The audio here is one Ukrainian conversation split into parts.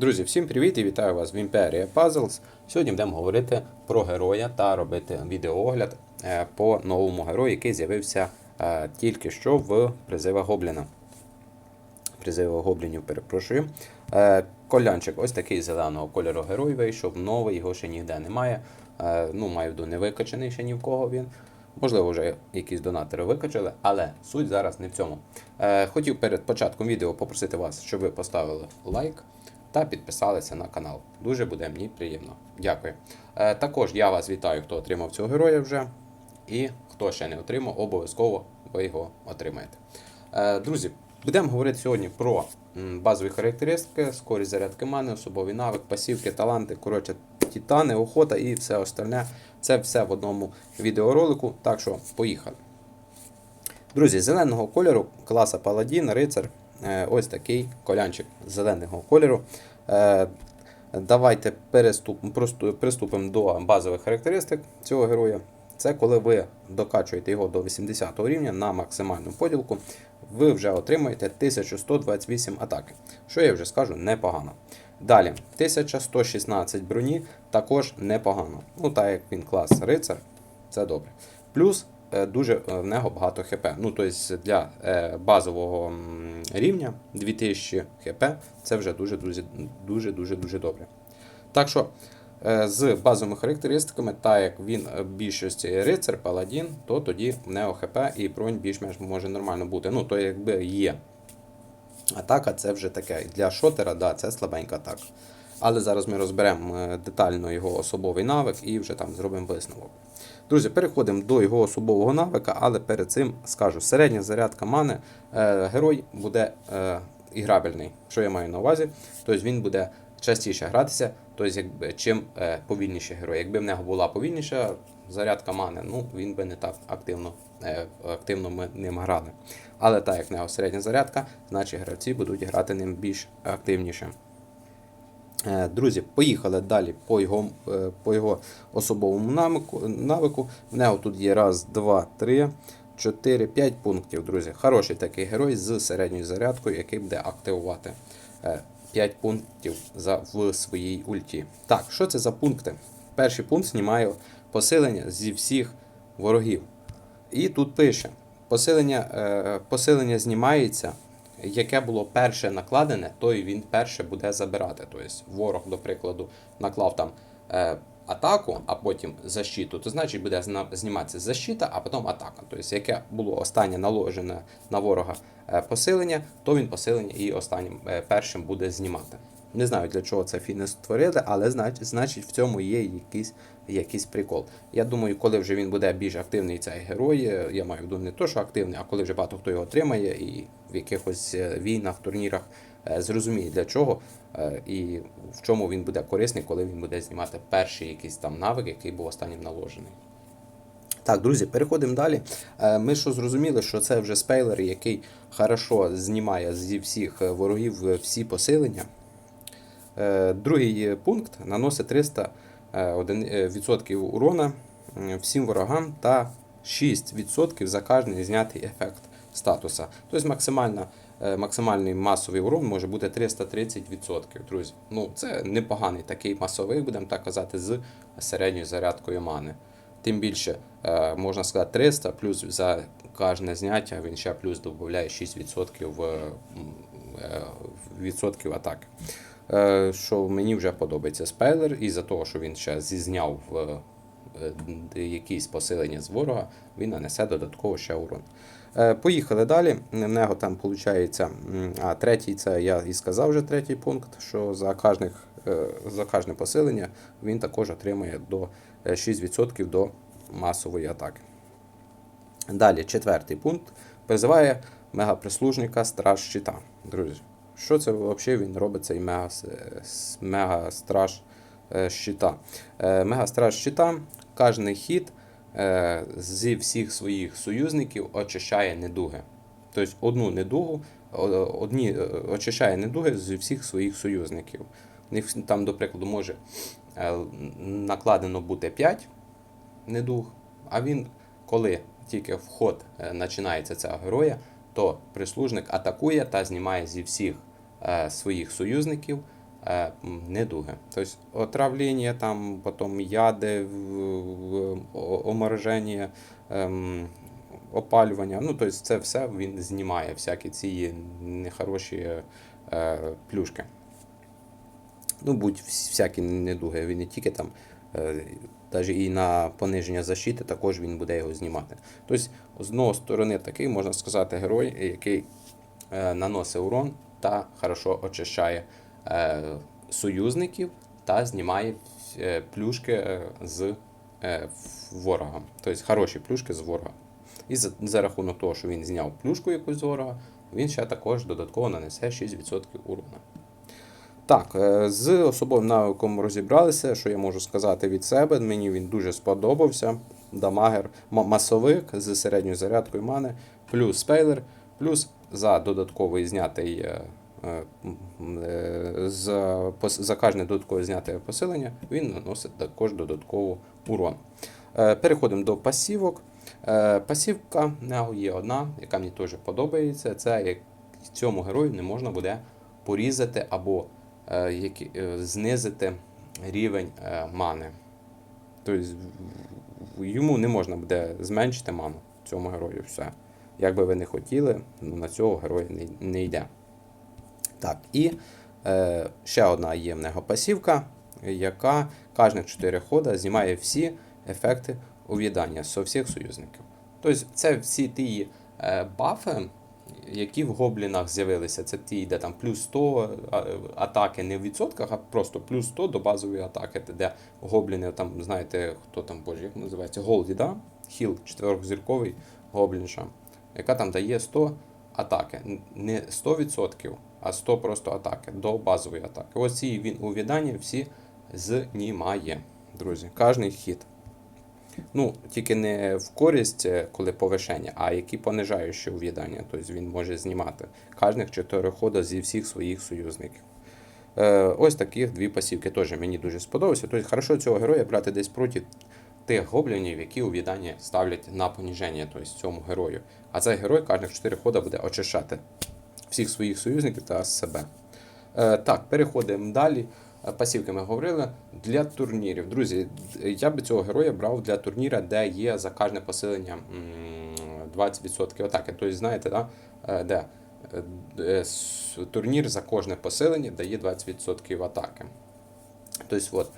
Друзі, всім привіт і вітаю вас в Імперія Puzzles. Сьогодні будемо говорити про героя та робити відеоогляд е, по новому герою, який з'явився е, тільки що в призивах Гобліна. Призивах Гоблінів, перепрошую. Е, Колянчик, ось такий зеленого кольору герой вийшов, новий, його ще ніде немає. Ну, маю виду, не викачаний ще ні в кого він. Можливо, вже якісь донатори викачали, але суть зараз не в цьому. Хотів перед початком відео попросити вас, щоб ви поставили лайк та підписалися на канал. Дуже буде мені приємно. Дякую. Е, також я вас вітаю, хто отримав цього героя вже. І хто ще не отримав, обов'язково ви його отримаєте. Е, друзі, будемо говорити сьогодні про базові характеристики, скорість зарядки мани, особовий навик, пасівки, таланти, коротше, титани, охота і все остальне. Це все в одному відеоролику. Так що, поїхали. Друзі, зеленого кольору класа Паладін, рицар. Е, Ось такий колянчик зеленого кольору. Е, Давайте приступимо до базових характеристик цього героя. Це коли ви докачуєте його до 80 рівня на максимальну поділку, ви вже отримаєте 1128 атаки. Що я вже скажу, непогано. Далі, 1116 броні також непогано. Ну, так як він клас рицар, це добре. Плюс дуже е, в нього багато хп. Ну, тобто для е, базового рівня 2000 хп це вже дуже дуже дуже дуже добре. Так що е, з базовими характеристиками, так як він е, в більшості рицар, паладін, то тоді в нього хп і бронь більш-менш може нормально бути. Ну, то якби є. Атака це вже таке. Для шотера, да, це слабенька атака. Але зараз ми розберемо е, детально його особовий навик і вже там зробимо висновок. Друзі, переходимо до його особового навика, але перед цим скажу: середня зарядка мани, е, герой буде е, іграбельний. Що я маю на увазі? Тобто він буде частіше гратися, тобто, якби, чим е, повільніший герой. Якби в нього була повільніша зарядка мани, ну він би не так активно, активно ми ним грали. Але так як в нього середня зарядка, значить гравці будуть грати ним більш активніше. Е, Друзі, поїхали далі по його, е, по його особовому навику, навику. В нього тут є раз, два, три, чотири, п'ять пунктів, друзі. Хороший такий герой з середньою зарядкою, який буде активувати 5 пунктів за, в своїй ульті. Так, що це за пункти? Перший пункт знімає посилення зі всіх ворогів. І тут пише: посилення, е, посилення знімається яке було перше накладене, то і він перше буде забирати. Тобто ворог, до прикладу, наклав там е, атаку, а потім защиту, то значить буде зніматися защита, а потім атака. Тобто, яке було останнє наложене на ворога е, посилення, то він посилення і останнім е, першим буде знімати. Не знаю, для чого це фіни створили, але значить, в цьому є якийсь, якийсь прикол. Я думаю, коли вже він буде більш активний цей герой, е, я маю в виду не то, що активний, а коли вже багато хто його отримає і в якихось е, війнах, турнірах е, зрозуміє для чого і в чому він буде корисний, коли він буде знімати перший якийсь там навик, який був останнім наложений. Так, друзі, переходимо далі. Ми що зрозуміли, що це вже спейлер, який хорошо знімає зі всіх ворогів всі посилення. Е, Другий пункт наносить 300 е, один- е, відсотків урона всім ворогам та 6% за кожний знятий ефект статуса. Тобто максимальна, е, максимальний масовий урон може бути 330%, друзі. Ну, це непоганий такий масовий, будемо так казати, з середньою зарядкою мани. Тим більше, е, можна сказати, 300 плюс за кожне зняття він ще плюс додає 6% в, е, відсотків атаки. Е, Що мені вже подобається спейлер, і за того, що він ще зізняв е, е, якісь посилення з ворога, він нанесе додатково ще урон. Поїхали далі. В нього там виходить, а третій, це я і сказав вже третій пункт, що за кожних, за кожне посилення він також отримує до е, 6% до масової атаки. Далі, четвертий пункт. Призиває мегаприслужника Страж Щита. Друзі, що це взагалі він робить цей мега, мега-страж е, щита? Е, Мега-страж щита, кожний хід е, зі всіх своїх союзників очищає недуги. Тобто одну недугу, одні очищає недуги зі всіх своїх союзників. Там, до прикладу, може накладено бути 5 недуг, а він, коли тільки вход починається цього героя, то прислужник атакує та знімає зі всіх своїх союзників е, недуги. Тобто отравлення, там, потім яди, омороження, ем, опалювання. Ну, тобто це все він знімає, всякі ці нехороші е, плюшки. Ну, будь всякі недуги, він не тільки там, е, навіть і на пониження защити також він буде його знімати. Тобто, з одного сторони, такий, можна сказати, герой, який е, наносить урон та хорошо очищає е, союзників та знімає е, плюшки е, з е, ворога. Тобто хороші плюшки з ворога. І за, за рахунок того, що він зняв плюшку якусь з ворога, він ще також додатково нанесе 6% урону. Так, е, з особовим навиком розібралися, що я можу сказати від себе. Мені він дуже сподобався. Дамагер масовик з середньою зарядкою мани, плюс спейлер, плюс за додатковий знятий е, е, е, за, за кожне додаткове зняте посилення, він наносить також додатково урон. Переходимо до пасівок. Пасівка є одна, яка мені теж подобається. Це як цьому герою не можна буде порізати або знизити рівень мани. Тобто йому не можна буде зменшити ману цьому герою. Все. Як би ви не хотіли, ну, на цього героя не, не йде. Так, і е, ще одна є в пасівка, яка кожних 4 хода знімає всі ефекти ув'їдання з всіх союзників. Тобто це всі ті е, бафи, які в гоблінах з'явилися. Це ті, де там плюс 100 атаки не в відсотках, а просто плюс 100 до базової атаки, де гобліни, там, знаєте, хто там, боже, як називається, Голді, да? Хіл, чотирьохзірковий гоблінша, яка там дає 100 атаки. Не 100%, а 100 просто атаки до базової атаки. Ось ці він у відданні всі знімає, друзі. Кожний хід. Ну, тільки не в користь, е, коли повишення, а які понижаючі ув'їдання. Тобто він може знімати кожних чотири хода зі всіх своїх союзників. Е, ось таких дві пасівки теж мені дуже сподобалося. Тобто, хорошо цього героя брати десь проти тих гоблінів, які у відданні ставлять на поніження, тобто цьому герою. А цей герой кожних 4 хода буде очищати всіх своїх союзників та себе. Е, так, переходимо далі. Е, Пасівки ми говорили для турнірів. Друзі, я би цього героя брав для турніра, де є за кожне посилення 20% атаки. Тобто, знаєте, да? е, де Е, турнір за кожне посилення дає 20% атаки. Тобто, от,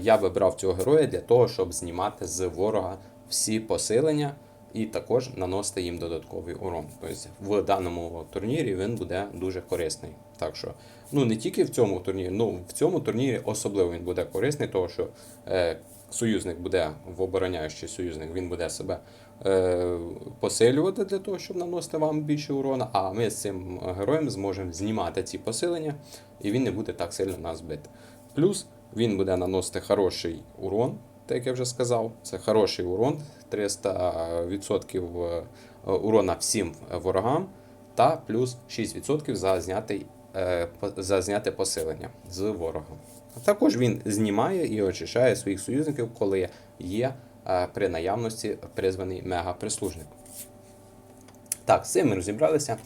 я би брав цього героя для того, щоб знімати з ворога всі посилення і також наносити їм додатковий урон. Тобто, в даному турнірі він буде дуже корисний. Так що, ну не тільки в цьому турнірі, ну в цьому турнірі особливо він буде корисний, тому що е, союзник буде в обороняючий союзник, він буде себе е, посилювати для того, щоб наносити вам більше урона. А ми з цим героєм зможемо знімати ці посилення, і він не буде так сильно нас бити. Плюс він буде наносити хороший урон, так як я вже сказав. Це хороший урон, 300% е, урона всім ворогам, та плюс 6% за знятий, е, за зняте посилення з ворогом. Також він знімає і очищає своїх союзників, коли є е, при наявності призваний мега-прислужник. Так, з цим ми розібралися.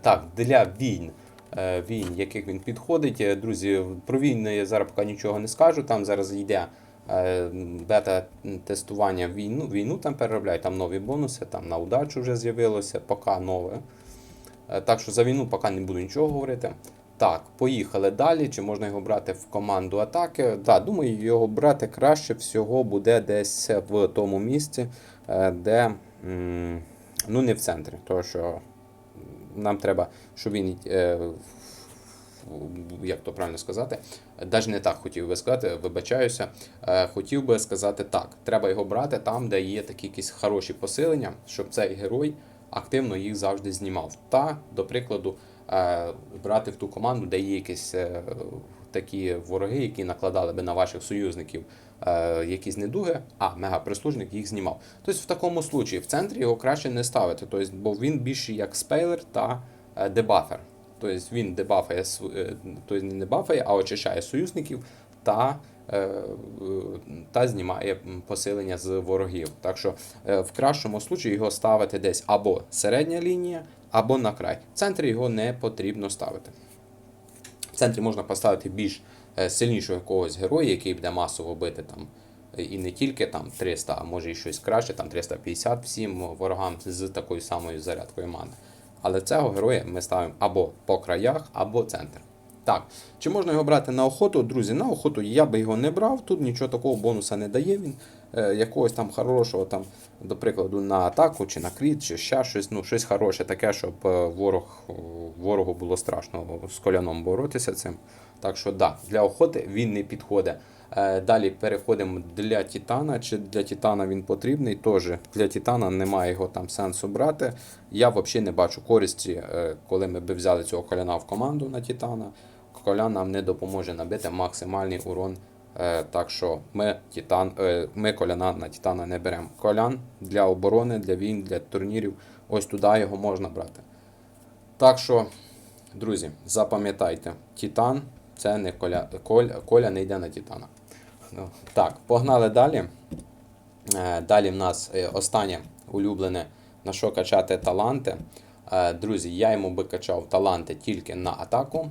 Так, для війн, війн, яких він підходить. Е, Друзі, про війни я зараз поки нічого не скажу. Там зараз йде е, бета-тестування війну, війну там переробляють, там нові бонуси, там на удачу вже з'явилося, поки нове. Е, Так що за війну поки не буду нічого говорити. Так, поїхали далі. Чи можна його брати в команду атаки? Так, думаю, його брати краще всього буде десь в тому місці, е, де ну не в центрі. Тому що нам треба, щоб він. е, Як то правильно сказати, навіть не так хотів би сказати, вибачаюся. Е, Хотів би сказати так: треба його брати там, де є такі якісь хороші посилення, щоб цей герой активно їх завжди знімав. Та, до прикладу, е, брати в ту команду, де є якісь такі вороги, які накладали би на ваших союзників е, якісь недуги, а мегаприслужник їх знімав. Тобто в такому случаї в центрі його краще не ставити, тобто, бо він більше як спейлер та е, дебафер. Тобто він дебафає, е, тобто не дебафає, а очищає союзників та, е, та знімає посилення з ворогів. Так що е, в кращому случаї його ставити десь або середня лінія, або на край. В центрі його не потрібно ставити. Центрі можна поставити більш е, сильнішого якогось героя, який буде масово бити там. е, І не тільки там 300, а може і щось краще, там 350 всім ворогам з такою самою зарядкою мани. Але цього героя ми ставимо або по краях, або центр. Так, чи можна його брати на охоту? Друзі, на охоту я би його не брав, тут нічого такого бонуса не дає він. Е, якогось там хорошого, там, до прикладу, на атаку, чи на кріт, чи ще щось, ну, щось хороше таке, щоб е, ворог, ворогу було страшно з коляном боротися цим. Так що да, для охоти він не підходить. Е, Далі переходимо для Титана. Чи для Титана він потрібний? Теж для Титана немає його там сенсу брати. Я взагалі не бачу користі, е, коли ми б взяли цього коляна в команду на Титана. Колян нам не допоможе набити максимальний урон. Е, Так що ми, титан, е, ми коляна на Титана не беремо. Колян для оборони, для війн, для турнірів. Ось туди його можна брати. Так що, друзі, запам'ятайте, Титан це не коля. Коля, коля не йде на Титана. Ну, так, погнали далі. Е, Далі в нас останнє улюблене на що качати таланти. Друзі, я йому би качав таланти тільки на атаку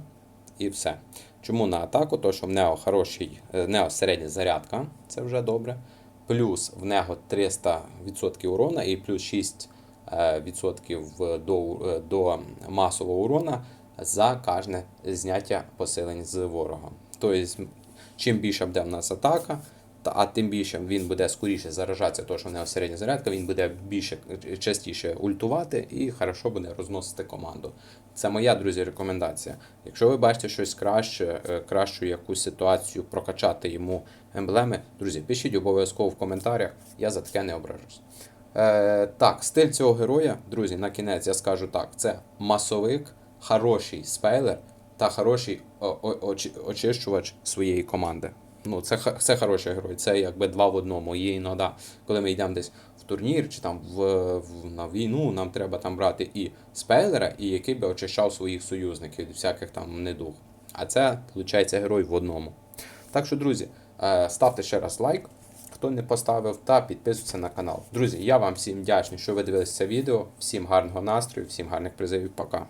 і все. Чому на атаку? Тому що в Нео хороший, Нео середня зарядка, це вже добре. Плюс в нього 300% урона і плюс 6% е, до, е, до масового урона за кожне зняття посилень з ворога. Тобто, чим більше буде в нас атака, та, а тим більше він буде скоріше заражатися, тому що в нього середня зарядка, він буде більше частіше ультувати і хорошо буде розносити команду. Це моя, друзі, рекомендація. Якщо ви бачите щось краще, е, кращу якусь ситуацію, прокачати йому емблеми, друзі, пишіть обов'язково в коментарях, я за таке не ображусь. Е, так, стиль цього героя, друзі, на кінець я скажу так: це масовик, хороший спейлер та хороший очищувач своєї команди. Ну, це, це хороший герой, це якби два в одному. Є іноді, коли ми йдемо десь в турнір чи там в, в, на війну, нам треба там брати і спейлера, і який би очищав своїх союзників від всяких там недуг. А це, виходить, герой в одному. Так що, друзі, е, ставте ще раз лайк, хто не поставив, та підписуйтесь на канал. Друзі, я вам всім вдячний, що ви дивилися це відео. Всім гарного настрою, всім гарних призивів. Пока.